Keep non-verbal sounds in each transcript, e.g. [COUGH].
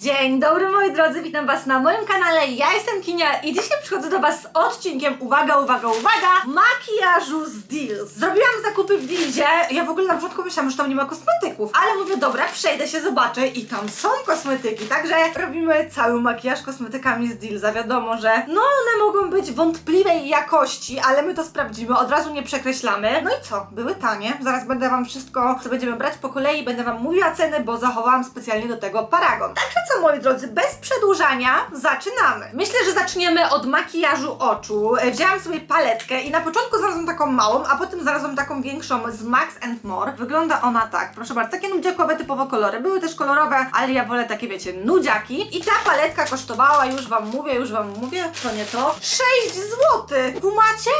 Dzień dobry moi drodzy, witam was na moim kanale, ja jestem Kinia i dzisiaj przychodzę do was z odcinkiem, uwaga, uwaga, uwaga, makijażu z Deals. Zrobiłam zakupy w Dealsie, ja w ogóle na początku myślałam, że tam nie ma kosmetyków, ale mówię, dobra, przejdę się, zobaczę i tam są kosmetyki, także robimy cały makijaż kosmetykami z Dealsa, wiadomo, że no one mogą być wątpliwej jakości, ale my to sprawdzimy, od razu nie przekreślamy. No i co, były tanie, zaraz będę wam wszystko, co będziemy brać po kolei, będę wam mówiła ceny, bo zachowałam specjalnie do tego paragon. Także co, moi drodzy, bez przedłużania zaczynamy. Myślę, że zaczniemy od makijażu oczu. E, Wzięłam sobie paletkę i na początku znalazłam taką małą, a potem znalazłam taką większą z Max More. Wygląda ona tak, proszę bardzo, takie nudziakowe typowo kolory. Były też kolorowe, ale ja wolę takie, wiecie, nudziaki. I ta paletka kosztowała, już wam mówię, już wam mówię, to nie to, 6 zł. Kumacie?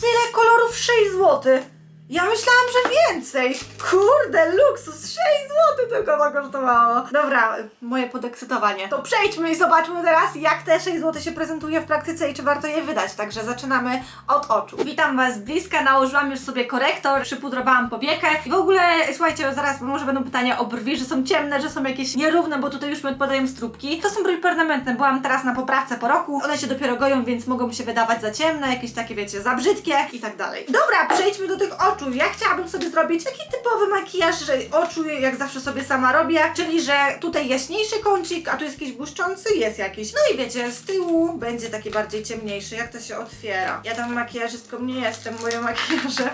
Tyle kolorów 6 zł. Ja myślałam, że więcej. Kurde, luksus, 6 zł tylko to kosztowało. Dobra, moje podekscytowanie. To przejdźmy i zobaczmy teraz, jak te 6 zł się prezentuje w praktyce i czy warto je wydać. Także zaczynamy od oczu. Witam Was bliska, nałożyłam już sobie korektor, przypudrowałam powiekę i w ogóle, słuchajcie, zaraz może będą pytania o brwi, że są ciemne, że są jakieś nierówne, bo tutaj już mi odpadają stróbki. To są brwi permanentne, byłam teraz na poprawce po roku, one się dopiero goją, więc mogą się wydawać za ciemne, jakieś takie, wiecie, za brzydkie i tak dalej. Dobra, przejdźmy do tych oczu. Ja chciałabym sobie zrobić taki typowy makijaż, że oczu jak zawsze sobie sama robię, czyli że tutaj jaśniejszy kącik, a tu jest jakiś błyszczący, jest jakiś. No i wiecie, z tyłu będzie taki bardziej ciemniejszy, jak to się otwiera. Ja tam makijażystką nie jestem, moje makijaże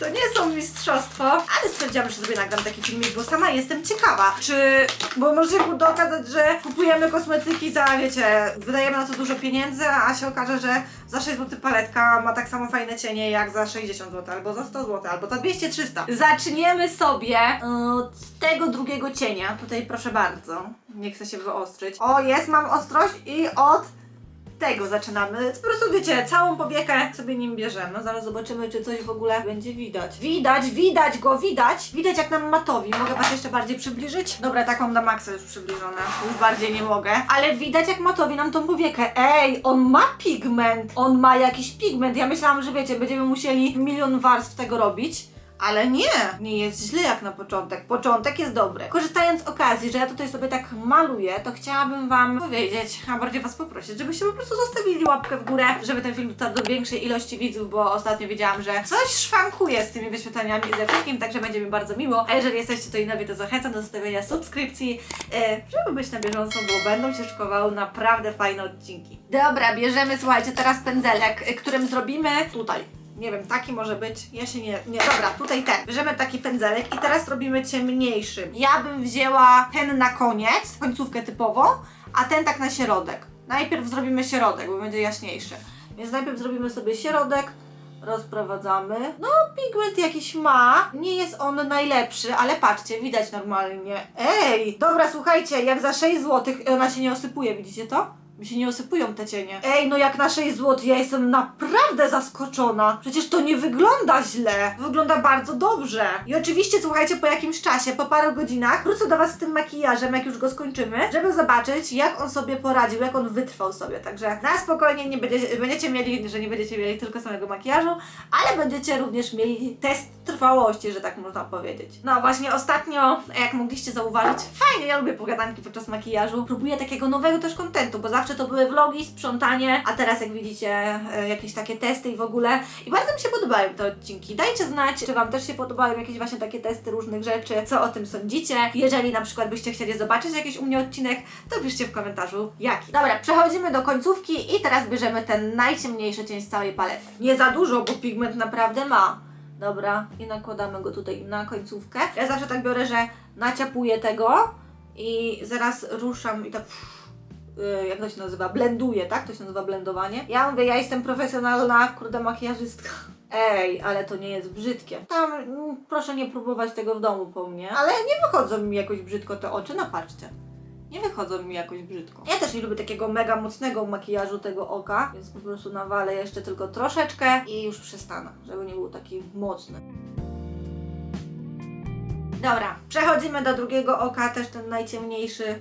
to nie są mistrzostwo, ale stwierdziłam, że sobie nagram taki filmik, bo sama jestem ciekawa, czy, bo może się okazać, że kupujemy kosmetyki za, wiecie, wydajemy na to dużo pieniędzy, a się okaże, że za 6 zł paletka ma tak samo fajne cienie jak za 60 zł, albo za 100 zł, albo za 200-300. Zaczniemy sobie y, od tego drugiego cienia, tutaj proszę bardzo, nie chcę się wyostrzyć. O, jest, mam ostrość i od tego zaczynamy. Po prostu wiecie, całą powiekę sobie nim bierzemy. Zaraz zobaczymy, czy coś w ogóle będzie widać. Widać, widać go, widać. Widać jak nam matowi. Mogę was jeszcze bardziej przybliżyć? Dobra, tak mam na maksa już przybliżone. Już bardziej nie mogę. Ale widać jak matowi nam tą powiekę. Ej, on ma pigment. On ma jakiś pigment. Ja myślałam, że wiecie, będziemy musieli milion warstw tego robić. Ale nie, nie jest źle jak na początek. Początek jest dobry. Korzystając z okazji, że ja tutaj sobie tak maluję, to chciałabym Wam powiedzieć, a bardziej Was poprosić, żebyście po prostu zostawili łapkę w górę, żeby ten film dotarł do większej ilości widzów, bo ostatnio widziałam, że coś szwankuje z tymi wyświetleniami i ze wszystkim, także będzie mi bardzo miło. A jeżeli jesteście tutaj nowi, to zachęcam do zostawienia subskrypcji, e, żeby być na bieżąco, bo będą się szykowały naprawdę fajne odcinki. Dobra, bierzemy, słuchajcie, teraz pędzelek, e, którym zrobimy tutaj. Nie wiem, taki może być. Ja się nie. Nie, dobra, tutaj ten. Bierzemy taki pędzelek i teraz robimy ciemniejszy. Ja bym wzięła ten na koniec, końcówkę typową, a ten tak na środek. Najpierw zrobimy środek, bo będzie jaśniejszy. Więc najpierw zrobimy sobie środek, rozprowadzamy. No, pigment jakiś ma. Nie jest on najlepszy, ale patrzcie, widać normalnie. Ej! Dobra, słuchajcie, jak za 6 zł ona się nie osypuje, widzicie to? Mi się nie osypują te cienie. Ej, no jak na 6 zł, ja jestem naprawdę zaskoczona. Przecież to nie wygląda źle. Wygląda bardzo dobrze. I oczywiście, słuchajcie, po jakimś czasie, po paru godzinach, wrócę do Was z tym makijażem, jak już go skończymy, żeby zobaczyć, jak on sobie poradził, jak on wytrwał sobie. Także na spokojnie nie będzie, będziecie mieli, że nie będziecie mieli tylko samego makijażu, ale będziecie również mieli test trwałości, że tak można powiedzieć. No właśnie ostatnio, jak mogliście zauważyć, fajnie, ja lubię pogadanki podczas makijażu. Próbuję takiego nowego też kontentu, bo zawsze to były vlogi, sprzątanie, a teraz jak widzicie e, jakieś takie testy i w ogóle. I bardzo mi się podobają te odcinki. Dajcie znać, czy Wam też się podobają jakieś właśnie takie testy różnych rzeczy, co o tym sądzicie. Jeżeli na przykład byście chcieli zobaczyć jakiś u mnie odcinek, to piszcie w komentarzu jaki. Dobra, przechodzimy do końcówki i teraz bierzemy ten najciemniejszy cień z całej palety. Nie za dużo, bo pigment naprawdę ma. Dobra, i nakładamy go tutaj na końcówkę. Ja zawsze tak biorę, że naciapuję tego i zaraz ruszam i tak jak to się nazywa, blenduję, tak? To się nazywa blendowanie. Ja mówię, ja jestem profesjonalna, kurde, makijażystka. Ej, ale to nie jest brzydkie. Tam, mm, proszę nie próbować tego w domu po mnie. Ale nie wychodzą mi jakoś brzydko te oczy, no patrzcie. Nie wychodzą mi jakoś brzydko. Ja też nie lubię takiego mega mocnego makijażu tego oka, więc po prostu nawalę jeszcze tylko troszeczkę i już przestanę, żeby nie był taki mocny. Dobra, przechodzimy do drugiego oka, też ten najciemniejszy.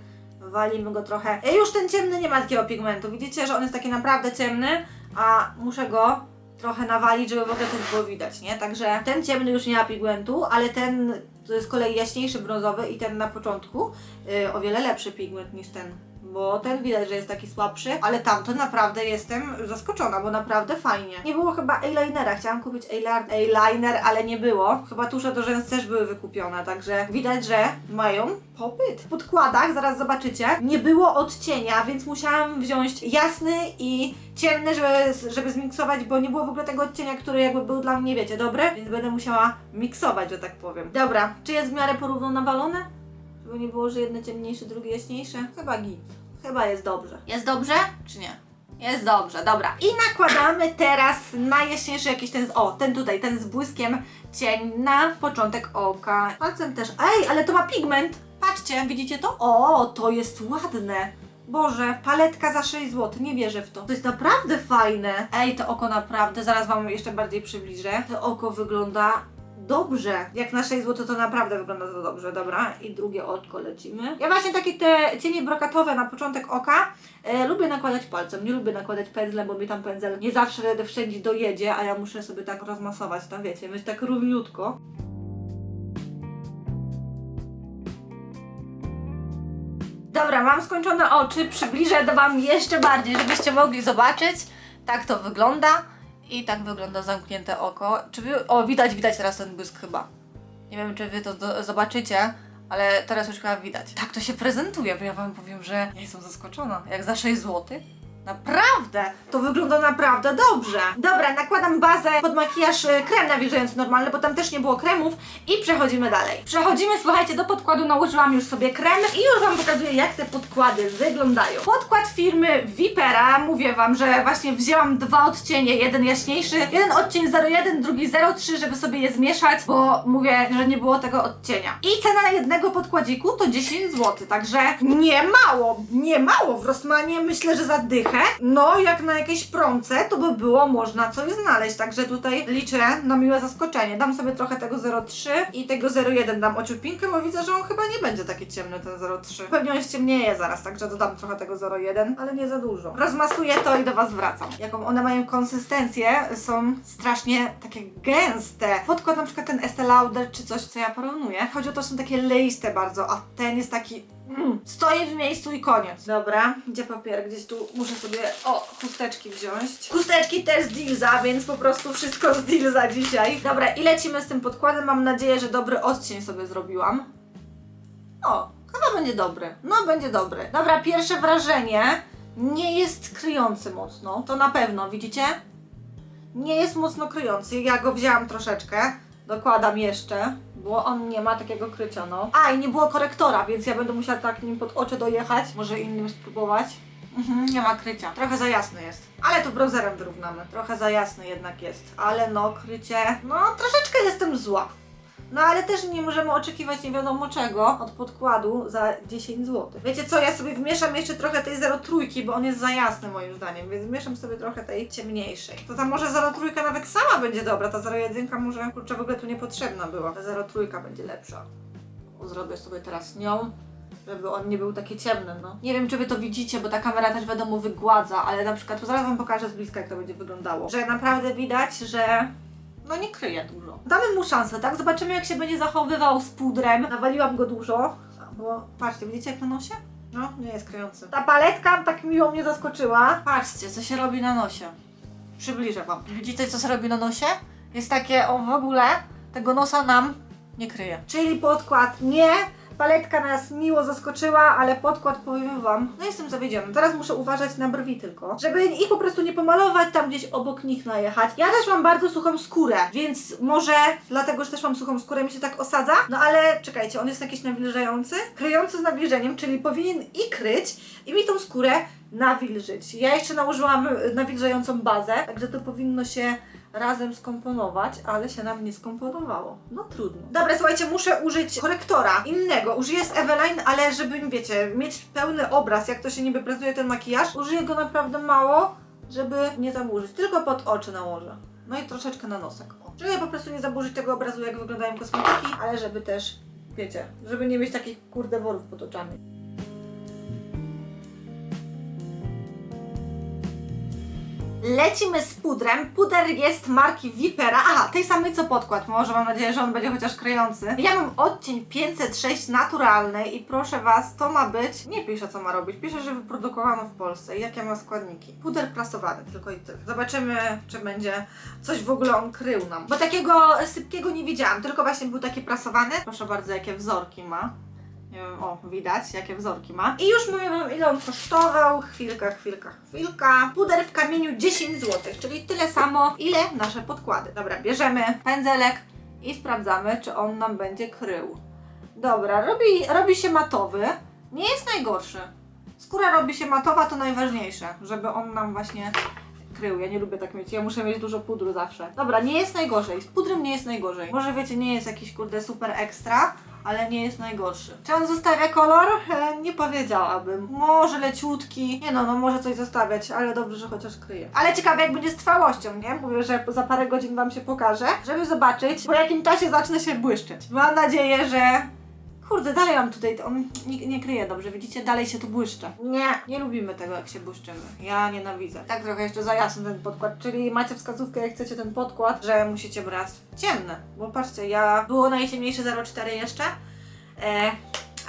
Walimy go trochę. E, Już ten ciemny nie ma takiego pigmentu. Widzicie, że on jest taki naprawdę ciemny, a muszę go trochę nawalić, żeby w ogóle coś było widać, nie? Także ten ciemny już nie ma pigmentu, ale ten To jest kolej jaśniejszy brązowy i ten na początku yy, o wiele lepszy pigment niż ten. Bo ten widać, że jest taki słabszy, ale tamten naprawdę jestem zaskoczona, bo naprawdę fajnie. Nie było chyba eyelinera, chciałam kupić eyeliner, ale nie było. Chyba tusze do rzęs też były wykupione, także widać, że mają popyt. W podkładach, zaraz zobaczycie, nie było odcienia, więc musiałam wziąć jasny i ciemny, żeby, żeby zmiksować, bo nie było w ogóle tego odcienia, który jakby był dla mnie, wiecie, dobry, więc będę musiała miksować, że tak powiem. Dobra, czy jest w miarę porówno nawalone? Żeby nie było, że jedne ciemniejsze, drugie jaśniejsze? Chyba git. Chyba jest dobrze. Jest dobrze, czy nie? Jest dobrze, dobra. I nakładamy teraz najjaśniejszy jakiś ten, o, ten tutaj, ten z błyskiem cień na początek oka. Palcem też, ej, ale to ma pigment! Patrzcie, widzicie to? O, to jest ładne. Boże, paletka za 6 zł, nie wierzę w to. To jest naprawdę fajne. Ej, to oko naprawdę, zaraz Wam jeszcze bardziej przybliżę. To oko wygląda dobrze. Jak na 6 zł to naprawdę wygląda to dobrze, dobra. I drugie oczko lecimy. Ja właśnie takie te cienie brokatowe na początek oka e, lubię nakładać palcem, nie lubię nakładać pędzlem, bo mi tam pędzel nie zawsze wszędzie dojedzie, a ja muszę sobie tak rozmasować, tam wiecie, mieć tak równiutko. Dobra, mam skończone oczy, przybliżę do Wam jeszcze bardziej, żebyście mogli zobaczyć. Tak to wygląda i tak wygląda zamknięte oko. Czy wy... O, widać, widać teraz ten błysk chyba. Nie wiem, czy Wy to do... zobaczycie, ale teraz już chyba widać. Tak to się prezentuje, bo ja Wam powiem, że ja jestem zaskoczona. Jak za 6 zł. Naprawdę! To wygląda naprawdę dobrze. Dobra, nakładam bazę pod makijaż e, krem nawilżający normalny, bo tam też nie było kremów i przechodzimy dalej. Przechodzimy, słuchajcie, do podkładu nałożyłam już sobie krem i już Wam pokazuję, jak te podkłady wyglądają. Podkład firmy Vipera, mówię Wam, że właśnie wzięłam dwa odcienie, jeden jaśniejszy, jeden odcień 01, drugi 03, żeby sobie je zmieszać, bo mówię, że nie było tego odcienia. I cena jednego podkładziku to 10 zł, także nie mało, nie mało. W Rossmanie myślę, że za dychę, no jak na jakiejś promce, to by było można coś znaleźć, także tutaj liczę na miłe zaskoczenie. Dam sobie trochę tego 03 i tego 01 dam ociupinkę, bo widzę, że on chyba nie będzie taki ciemny ten 03. Pewnie on ściemnieje zaraz, także dodam trochę tego 01, ale nie za dużo. Rozmasuję to i do Was wracam. Jaką one mają konsystencję, są strasznie takie gęste. Podkład na przykład ten Estee Lauder czy coś, co ja porównuję. Chodzi o to, że są takie leiste bardzo, a ten jest taki Mm, stoję w miejscu i koniec. Dobra, gdzie papier? Gdzieś tu muszę sobie, o, chusteczki wziąć. Chusteczki też z więc po prostu wszystko z dzisiaj. Dobra, i lecimy z tym podkładem. Mam nadzieję, że dobry odcień sobie zrobiłam. O, chyba będzie dobry. No, będzie dobry. Dobra, pierwsze wrażenie. Nie jest kryjący mocno. To na pewno, widzicie? Nie jest mocno kryjący. Ja go wzięłam troszeczkę. Dokładam jeszcze, bo on nie ma takiego krycia, no. A, i nie było korektora, więc ja będę musiała tak nim pod oczy dojechać. Może innym spróbować. Mhm, nie ma krycia. Trochę za jasny jest. Ale to browserem wyrównamy. Trochę za jasny jednak jest. Ale no, krycie... No, troszeczkę jestem zła. No ale też nie możemy oczekiwać nie wiadomo czego od podkładu za 10 zł. Wiecie co, ja sobie wmieszam jeszcze trochę tej 03, bo on jest za jasny moim zdaniem, więc wmieszam sobie trochę tej ciemniejszej. To tam może 03 nawet sama będzie dobra, ta 01 może kurczę w ogóle tu niepotrzebna była. Ta 03 będzie lepsza. Zrobię sobie teraz nią żeby on nie był taki ciemny, no. Nie wiem, czy wy to widzicie, bo ta kamera też wiadomo wygładza, ale na przykład, to zaraz wam pokażę z bliska, jak to będzie wyglądało. Że naprawdę widać, że no nie kryje dużo. Damy mu szansę, tak? Zobaczymy jak się będzie zachowywał z pudrem. Nawaliłam go dużo, bo patrzcie, widzicie jak na nosie? No, nie jest kryjący. Ta paletka tak miło mnie zaskoczyła. Patrzcie, co się robi na nosie. Przybliżę wam. Widzicie, co się robi na nosie? Jest takie, o w ogóle, tego nosa nam nie kryje. Czyli podkład nie, paletka nas miło zaskoczyła, ale podkład powiem wam, no jestem zawiedziona. Teraz muszę uważać na brwi tylko, żeby ich po prostu nie pomalować, tam gdzieś obok nich najechać. Ja też mam bardzo suchą skórę, więc może dlatego, że też mam suchą skórę, mi się tak osadza. No ale czekajcie, on jest jakiś nawilżający, kryjący z nawilżeniem, czyli powinien i kryć, i mi tą skórę nawilżyć. Ja jeszcze nałożyłam nawilżającą bazę, także to powinno się razem skomponować, ale się nam nie skomponowało. No trudno. Dobra, słuchajcie, muszę użyć korektora innego. Użyję z Eveline, ale żeby, wiecie, mieć pełny obraz, jak to się niby prezentuje ten makijaż, użyję go naprawdę mało, żeby nie zaburzyć. Tylko pod oczy nałożę. No i troszeczkę na nosek. Żeby po prostu nie zaburzyć tego obrazu, jak wyglądają kosmetyki, ale żeby też, wiecie, żeby nie mieć takich kurde worów pod oczami. Lecimy z pudrem. Puder jest marki Vipera. Aha, tej samej co podkład. Może mam nadzieję, że on będzie chociaż kryjący. Ja mam odcień 506 naturalny i proszę Was, to ma być... Nie pisze co ma robić, pisze, że wyprodukowano w Polsce i jakie ma składniki. Puder prasowany, tylko i tyle. Zobaczymy, czy będzie coś w ogóle on krył nam. Bo takiego sypkiego nie widziałam, tylko właśnie był taki prasowany. Proszę bardzo, jakie wzorki ma. O, widać jakie wzorki ma. I już mówię wam ile on kosztował. Chwilka, chwilka, chwilka. Puder w kamieniu 10 zł, czyli tyle samo, ile nasze podkłady. Dobra, bierzemy pędzelek i sprawdzamy, czy on nam będzie krył. Dobra, robi, robi się matowy. Nie jest najgorszy. Skóra robi się matowa, to najważniejsze, żeby on nam właśnie krył. Ja nie lubię tak mieć. Ja muszę mieć dużo pudru zawsze. Dobra, nie jest najgorzej. Z pudrem nie jest najgorzej. Może wiecie, nie jest jakiś kurde super ekstra, ale nie jest najgorszy. Czy on zostawia kolor? E, nie powiedziałabym. Może leciutki. Nie no, no może coś zostawiać, ale dobrze, że chociaż kryje. Ale ciekawe jak będzie z trwałością, nie? Mówię, że za parę godzin wam się pokaże, żeby zobaczyć, po jakim czasie zacznę się błyszczeć. Mam nadzieję, że Kurde, dalej mam tutaj, on nie, nie kryje dobrze, widzicie? Dalej się tu błyszcze. Nie, nie lubimy tego, jak się błyszczymy. Ja nienawidzę. Tak trochę jeszcze za jasny ten podkład, czyli macie wskazówkę, jak chcecie ten podkład, że musicie brać ciemne. Bo patrzcie, ja... Było najciemniejsze 0,4 jeszcze, e,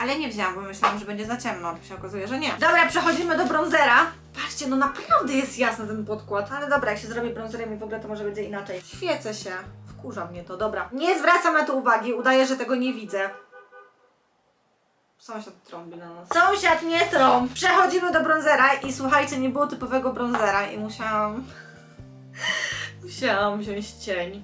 ale nie wzięłam, bo myślałam, że będzie za ciemno, a tu się okazuje, że nie. Dobra, przechodzimy do bronzera. Patrzcie, no naprawdę jest jasny ten podkład. Ale dobra, jak się zrobi bronzerem i w ogóle to może będzie inaczej. Świecę się. Wkurza mnie to, dobra. Nie zwracam na to uwagi, udaję, że tego nie widzę. Sąsiad trąbi na nas. Sąsiad nie trąb! Przechodzimy do bronzera i słuchajcie, nie było typowego bronzera i musiałam... [LAUGHS] musiałam wziąć cień.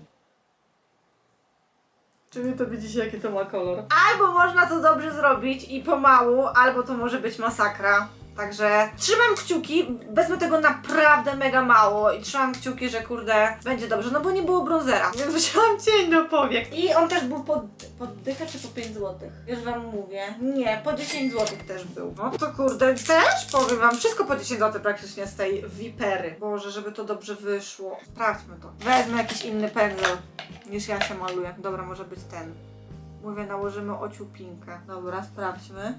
Czy wy to widzicie, jaki to ma kolor? Albo można to dobrze zrobić i pomału, albo to może być masakra. Także trzymam kciuki, wezmę tego naprawdę mega mało i trzymam kciuki, że kurde będzie dobrze, no bo nie było bronzera, więc [LAUGHS] wziąłam cień do powiek. I on też był po, po dychę czy po 5 zł? Już wam mówię. Nie, po 10 zł też był. No to kurde, też powiem wam, wszystko po 10 zł praktycznie z tej wipery. Boże, żeby to dobrze wyszło. Sprawdźmy to. Wezmę jakiś inny pędzel niż ja się maluję. Dobra, może być ten. Mówię, nałożymy ociupinkę. Dobra, sprawdźmy.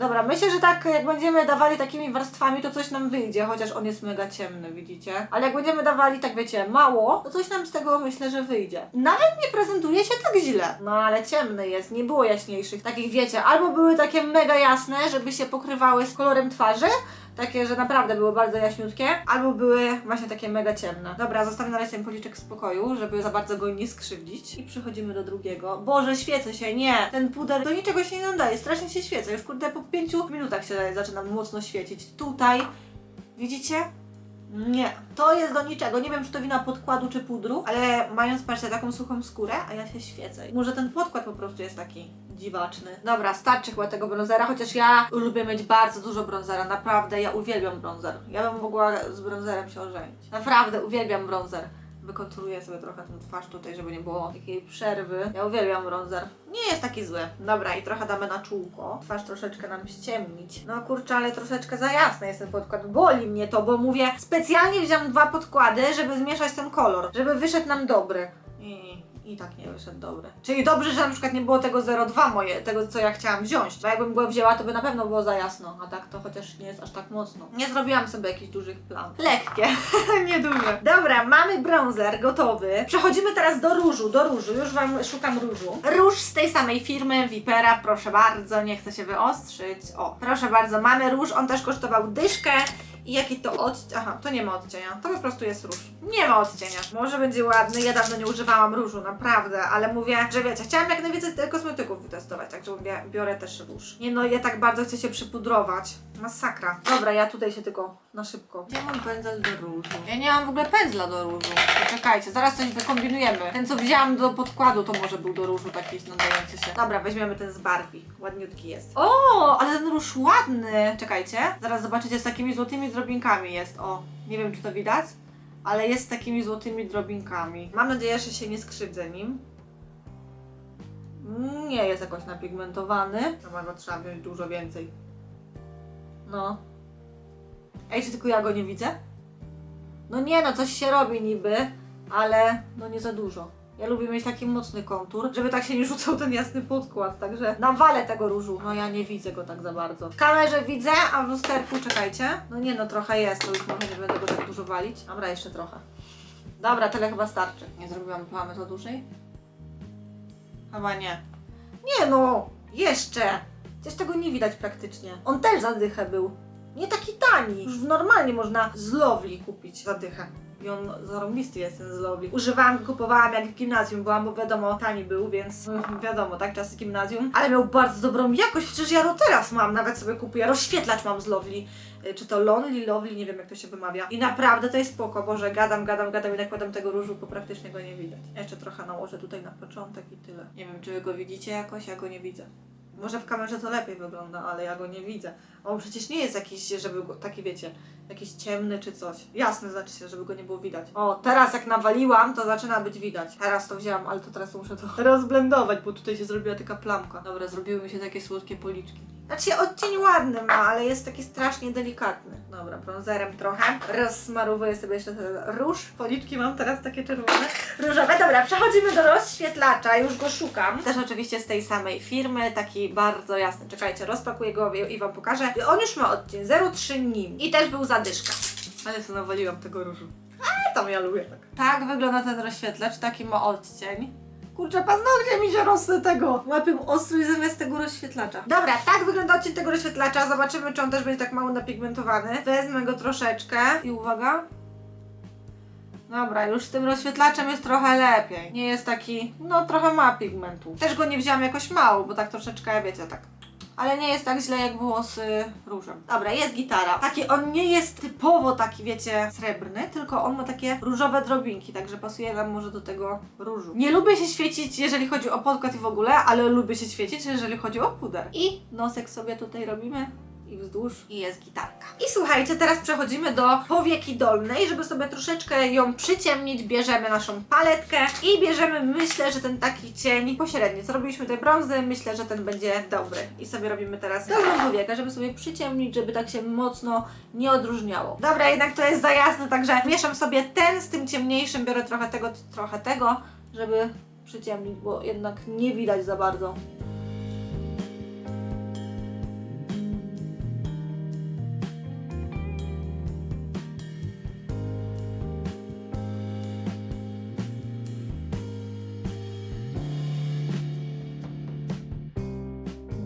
Dobra, myślę, że tak jak będziemy dawali takimi warstwami, to coś nam wyjdzie, chociaż on jest mega ciemny, widzicie? Ale jak będziemy dawali tak, wiecie, mało, to coś nam z tego myślę, że wyjdzie. Nawet nie prezentuje się tak źle. No ale ciemny jest, nie było jaśniejszych. Takich, wiecie, albo były takie mega jasne, żeby się pokrywały z kolorem twarzy, takie, że naprawdę były bardzo jaśniutkie, albo były właśnie takie mega ciemne. Dobra, zostawię na razie ten policzek w spokoju, żeby za bardzo go nie skrzywdzić. I przechodzimy do drugiego. Boże, świecę się, nie! Ten puder do niczego się nie nadaje, strasznie się świecę. Już kurde po pięciu minutach się zaczynam mocno świecić. Tutaj, widzicie? Nie, to jest do niczego. Nie wiem, czy to wina podkładu czy pudru, ale mając, patrzcie, taką suchą skórę, a ja się świecę. Może ten podkład po prostu jest taki dziwaczny. Dobra, starczy chyba tego bronzera, chociaż ja lubię mieć bardzo dużo bronzera. Naprawdę, ja uwielbiam bronzer. Ja bym mogła z bronzerem się ożenić. Naprawdę, uwielbiam bronzer. Wykonturuję sobie trochę tę twarz tutaj, żeby nie było takiej przerwy. Ja uwielbiam bronzer. Nie jest taki zły. Dobra, i trochę damy na czółko. Twarz troszeczkę nam ściemnić. No kurczę, ale troszeczkę za jasny jest ten podkład. Boli mnie to, bo mówię, specjalnie wziąłem dwa podkłady, żeby zmieszać ten kolor. Żeby wyszedł nam dobry. I, i tak nie wyszedł dobry. Czyli dobrze, że na przykład nie było tego 0,2 moje, tego co ja chciałam wziąć. Bo jakbym go wzięła, to by na pewno było za jasno. A tak to chociaż nie jest aż tak mocno. Nie zrobiłam sobie jakichś dużych plan. Lekkie, [LAUGHS] nieduże. Dobra, mamy bronzer gotowy. Przechodzimy teraz do różu, do różu. Już wam szukam różu. Róż z tej samej firmy, Vipera, proszę bardzo, nie chcę się wyostrzyć. O, proszę bardzo, mamy róż, on też kosztował dyszkę. I jaki to odcień? Aha, to nie ma odcienia. To po prostu jest róż. Nie ma odcienia. Może będzie ładny. Ja dawno nie używałam różu, naprawdę, ale mówię, że wiecie, chciałam jak najwięcej kosmetyków wytestować, także biorę też róż. Nie no, ja tak bardzo chcę się przypudrować. Masakra. Dobra, ja tutaj się tylko na szybko. Gdzie mam pędzel do różu? Ja nie mam w ogóle pędzla do różu. Poczekajcie, zaraz coś wykombinujemy. Ten, co wzięłam do podkładu, to może był do różu taki nadający się. Dobra, weźmiemy ten z Barbie. Ładniutki jest. O, ale ten róż ładny. Czekajcie, zaraz zobaczycie, z takimi złotymi drobinkami jest. O, nie wiem, czy to widać, ale jest z takimi złotymi drobinkami. Mam nadzieję, że się nie skrzywdzę nim. Nie jest jakoś napigmentowany. Chyba go trzeba wziąć dużo więcej. No. Ej, czy tylko ja go nie widzę? No nie, no coś się robi niby, ale no nie za dużo. Ja lubię mieć taki mocny kontur, żeby tak się nie rzucał ten jasny podkład, także nawalę tego różu. No ja nie widzę go tak za bardzo. W kamerze widzę, a w lusterku, czekajcie. No nie no, trochę jest, to już może nie będę go tak dużo walić. Dobra, jeszcze trochę. Dobra, tyle chyba starczy. Nie zrobiłam plamy to dłużej? Chyba nie. Nie no, jeszcze. Przecież tego nie widać praktycznie. On też za dychę był. Nie taki tani. Już normalnie można z Lovely kupić za dychę. I on zarąbisty jest ten z Lovely. Używałam, go, kupowałam jak w gimnazjum byłam, bo wiadomo, tani był, więc mm, wiadomo, tak, czasy gimnazjum. Ale miał bardzo dobrą jakość, przecież ja to teraz mam, nawet sobie kupuję. Rozświetlacz mam z Lovely. Y, Czy to Lonely, Lovely, nie wiem jak to się wymawia. I naprawdę to jest spoko, Boże, gadam, gadam, gadam i nakładam tego różu, bo praktycznie go nie widać. Jeszcze trochę nałożę tutaj na początek i tyle. Nie wiem, czy wy go widzicie jakoś, ja go nie widzę. Może w kamerze to lepiej wygląda, ale ja go nie widzę. On przecież nie jest jakiś, żeby go, taki wiecie, jakiś ciemny czy coś. Jasny znaczy się, żeby go nie było widać. O, teraz jak nawaliłam, to zaczyna być widać. Teraz to wzięłam, ale to teraz muszę to [LAUGHS] rozblendować, bo tutaj się zrobiła taka plamka. Dobra, zrobiły mi się takie słodkie policzki. Znaczy odcień ładny ma, ale jest taki strasznie delikatny. Dobra, bronzerem trochę. Rozsmarowuję sobie jeszcze ten róż. Policzki mam teraz takie czerwone. Różowe. Dobra, przechodzimy do rozświetlacza. Już go szukam. Też oczywiście z tej samej firmy. Taki bardzo jasny. Czekajcie, rozpakuję go i Wam pokażę. On już ma odcień 03 nim. I też był zadyszka. Ale co nawaliłam tego różu. A tam ja lubię tak. Tak wygląda ten rozświetlacz. Taki ma odcień. Kurczę, paznokcie mi się rosły tego. Łapią ostrój zamiast tego rozświetlacza. Dobra, tak wygląda odcień tego rozświetlacza. Zobaczymy, czy on też będzie tak mało napigmentowany. Wezmę go troszeczkę. I uwaga. Dobra, już z tym rozświetlaczem jest trochę lepiej. Nie jest taki, no trochę ma pigmentu. Też go nie wziąłam jakoś mało, bo tak troszeczkę, wiecie, tak. Ale nie jest tak źle jak było z y, różem. Dobra, jest gitara. Taki on nie jest typowo taki, wiecie, srebrny, tylko on ma takie różowe drobinki, także pasuje nam może do tego różu. Nie lubię się świecić, jeżeli chodzi o podkład i w ogóle, ale lubię się świecić, jeżeli chodzi o puder. I nosek sobie tutaj robimy i wzdłuż i jest gitarka. I słuchajcie, teraz przechodzimy do powieki dolnej, żeby sobie troszeczkę ją przyciemnić, bierzemy naszą paletkę i bierzemy, myślę, że ten taki cień pośredni. Zrobiliśmy tutaj brązy, myślę, że ten będzie dobry. I sobie robimy teraz dolną powiekę, żeby sobie przyciemnić, żeby tak się mocno nie odróżniało. Dobra, jednak to jest za jasne, także mieszam sobie ten z tym ciemniejszym, biorę trochę tego, trochę tego, żeby przyciemnić, bo jednak nie widać za bardzo.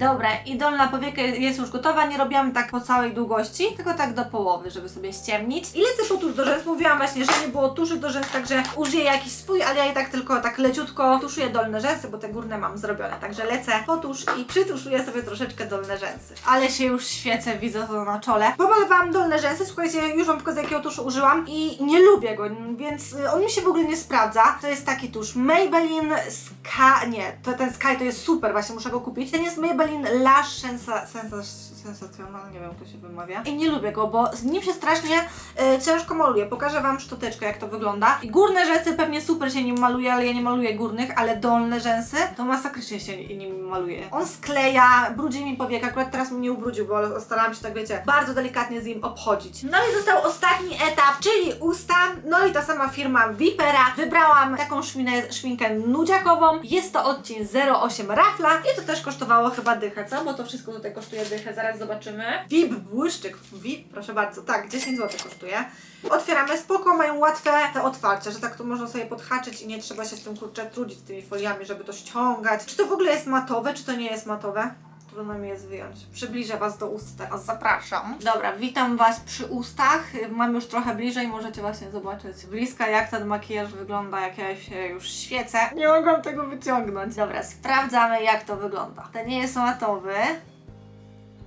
Dobra, i dolna powieka jest już gotowa. Nie robiłam tak po całej długości, tylko tak do połowy, żeby sobie ściemnić. I lecę po tusz do rzęs. Mówiłam właśnie, że nie było tuszy do rzęs, także użyję jakiś swój, ale ja i tak tylko tak leciutko tuszuję dolne rzęsy, bo te górne mam zrobione. Także lecę po tusz i przytuszuję sobie troszeczkę dolne rzęsy. Ale się już świecę, widzę to na czole. Pomalowałam dolne rzęsy, słuchajcie, już wam pokażę jakiego tuszu użyłam i nie lubię go, więc y, on mi się w ogóle nie sprawdza. To jest taki tusz Maybelline Sky, nie, to ten Sky to jest super, właśnie muszę go kupić. Ten jest Maybelline Lash Sensa, sensa, Sensacjonal, nie wiem jak to się wymawia. I nie lubię go, bo z nim się strasznie y, ciężko maluje. Pokażę wam szczoteczkę jak to wygląda. I górne rzęsy pewnie super się nim maluje, ale ja nie maluję górnych, ale dolne rzęsy to masakrycznie się nim maluje. On skleja, brudzi mi powiek, akurat teraz mi nie ubrudził, bo starałam się tak wiecie, bardzo delikatnie z nim obchodzić. No i został ostatni etap, czyli usta. No i ta sama firma Vipera. Wybrałam taką szminę, szminkę nudziakową. Jest to odcień 08 Rafla i to też kosztowało chyba dychę, co? Bo to wszystko tutaj kosztuje dychę, zaraz zobaczymy. VIP błyszczyk, VIP, proszę bardzo, tak, 10 zł kosztuje. Otwieramy spoko, mają łatwe te otwarcia, że tak tu można sobie podhaczyć i nie trzeba się z tym kurczę trudzić, z tymi foliami, żeby to ściągać. Czy to w ogóle jest matowe, czy to nie jest matowe? Trudno mi jest wyjąć. Przybliżę Was do ust teraz, zapraszam. Dobra, witam Was przy ustach. Mam już trochę bliżej, możecie właśnie zobaczyć bliska, jak ten makijaż wygląda, jak ja się już świecę. Nie mogłam tego wyciągnąć. Dobra, sprawdzamy jak to wygląda. To nie jest matowy,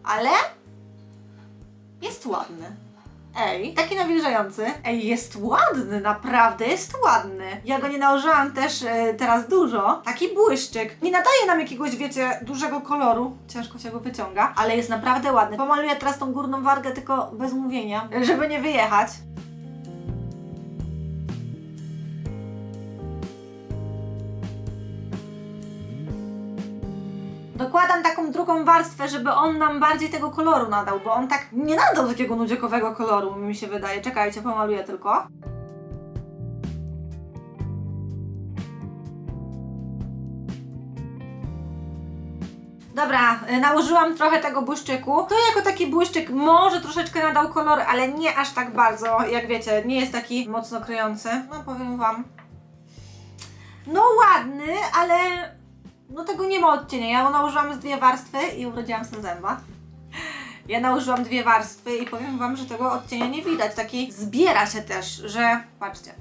ale jest ładny. Ej, taki nawilżający. Ej, jest ładny, naprawdę jest ładny. Ja go nie nałożyłam też e, teraz dużo. Taki błyszczyk. Nie nadaje nam jakiegoś, wiecie, dużego koloru. Ciężko się go wyciąga, ale jest naprawdę ładny. Pomaluję teraz tą górną wargę tylko bez mówienia, żeby nie wyjechać. Dokładam taką warstwę, żeby on nam bardziej tego koloru nadał, bo on tak nie nadał takiego nudziekowego koloru, mi się wydaje. Czekajcie, pomaluję tylko. Dobra, y, nałożyłam trochę tego błyszczyku. To jako taki błyszczyk może troszeczkę nadał kolor, ale nie aż tak bardzo, jak wiecie, nie jest taki mocno kryjący. No powiem wam. No ładny, ale no tego nie ma odcienia. Ja nałożyłam z dwie warstwy i urodziłam sobie zęba. Ja nałożyłam dwie warstwy i powiem wam, że tego odcienia nie widać. Taki zbiera się też, że patrzcie.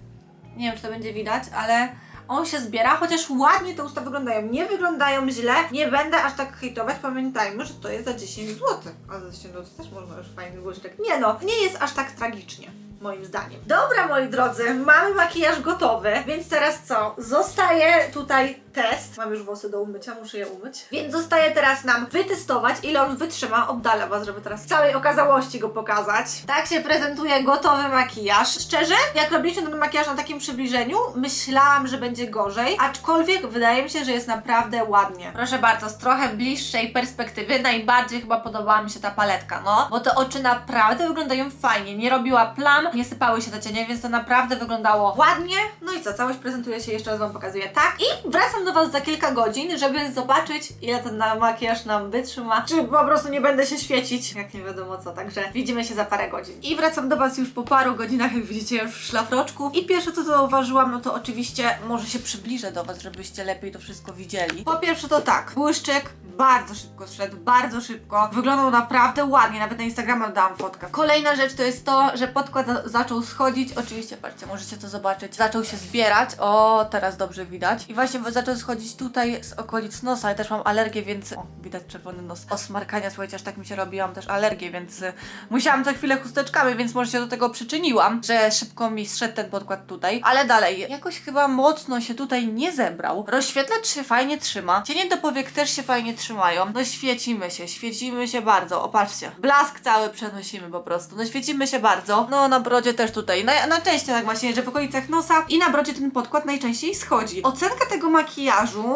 Nie wiem, czy to będzie widać, ale on się zbiera, chociaż ładnie te usta wyglądają. Nie wyglądają źle, nie będę aż tak hejtować. Pamiętajmy, że to jest za 10 zł. A za 10 zł też można już fajny błyszczyk. Nie no, nie jest aż tak tragicznie. Moim zdaniem. Dobra, moi drodzy, mamy makijaż gotowy, więc teraz co? Zostaje tutaj test. Mam już włosy do umycia, muszę je umyć. Więc zostaje teraz nam wytestować, ile on wytrzyma. Oddalę Was, żeby teraz w całej okazałości go pokazać. Tak się prezentuje gotowy makijaż. Szczerze, jak robiliśmy ten makijaż na takim przybliżeniu, myślałam, że będzie gorzej, aczkolwiek wydaje mi się, że jest naprawdę ładnie. Proszę bardzo, z trochę bliższej perspektywy najbardziej chyba podobała mi się ta paletka, no, bo te oczy naprawdę wyglądają fajnie, nie robiła plam, nie sypały się te cienie, więc to naprawdę wyglądało ładnie. No i co, całość prezentuje się, jeszcze raz Wam pokazuję tak. I wracam do Was za kilka godzin, żeby zobaczyć, ile ten makijaż nam wytrzyma, czy po prostu nie będę się świecić, jak nie wiadomo co, także widzimy się za parę godzin. I wracam do Was już po paru godzinach, jak widzicie, już w szlafroczku. I pierwsze co zauważyłam, no to oczywiście, może się przybliżę do Was, żebyście lepiej to wszystko widzieli. Po pierwsze to tak, błyszczyk bardzo szybko zszedł, bardzo szybko. Wyglądał naprawdę ładnie, nawet na Instagramie dałam fotkę. Kolejna rzecz to jest to, że podkład za- zaczął schodzić. Oczywiście, patrzcie, możecie to zobaczyć. Zaczął się zbierać. O, teraz dobrze widać. I właśnie zaczął schodzić tutaj z okolic nosa. Ja też mam alergię, więc. O, widać czerwony nos. O smarkania, słuchajcie, aż tak mi się robi. Ja mam też alergię, więc y, musiałam co chwilę chusteczkami, więc może się do tego przyczyniłam, że szybko mi zszedł ten podkład tutaj. Ale dalej, jakoś chyba mocno się tutaj nie zebrał. Rozświetlacz się fajnie trzyma. Cienie do powiek też się fajnie trzymają. No świecimy się, świecimy się bardzo. Opatrzcie. Blask cały przenosimy po prostu. No świecimy się bardzo. No na brodzie też tutaj. Na, na części tak właśnie, że w okolicach nosa i na brodzie ten podkład najczęściej schodzi. Ocenka tego makijażu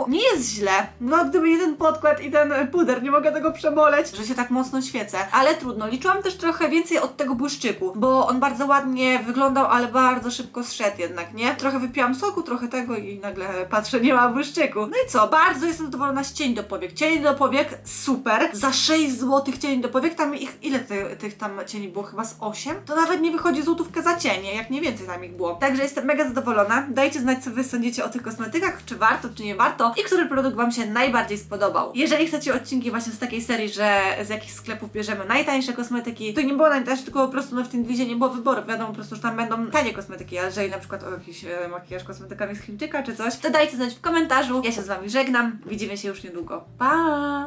nie jest źle. No gdyby nie ten podkład i ten puder, nie mogę tego przeboleć, że się tak mocno świecę. Ale trudno. Liczyłam też trochę więcej od tego błyszczyku, bo on bardzo ładnie wyglądał, ale bardzo szybko zszedł jednak, nie? Trochę wypiłam soku, trochę tego i nagle patrzę, nie ma błyszczyku. No i co? Bardzo jestem zadowolona z cień do powiek. Cień do powiek super. Za 6 zł cień do powiek, tam ich, ile ty, tych tam cieni było? Chyba z 8? To nawet nie wychodzi złotówkę za cienie, jak nie więcej tam ich było. Także jestem mega zadowolona. Dajcie znać, co wy sądzicie o tych kosmetykach, czy warto, czy nie warto i który produkt wam się najbardziej spodobał. Jeżeli chcecie odcinki właśnie z takiej serii, że z jakich sklepów bierzemy najtańsze kosmetyki, to nie było najtańsze, tylko po prostu no, w tym wizie nie było wyboru. Wiadomo po prostu, że tam będą tanie kosmetyki, a jeżeli na przykład o jakiś e, makijaż kosmetykami z Chińczyka czy coś, to dajcie znać w komentarzu. Ja się z wami żegnam. Widzimy się już niedługo. Pa!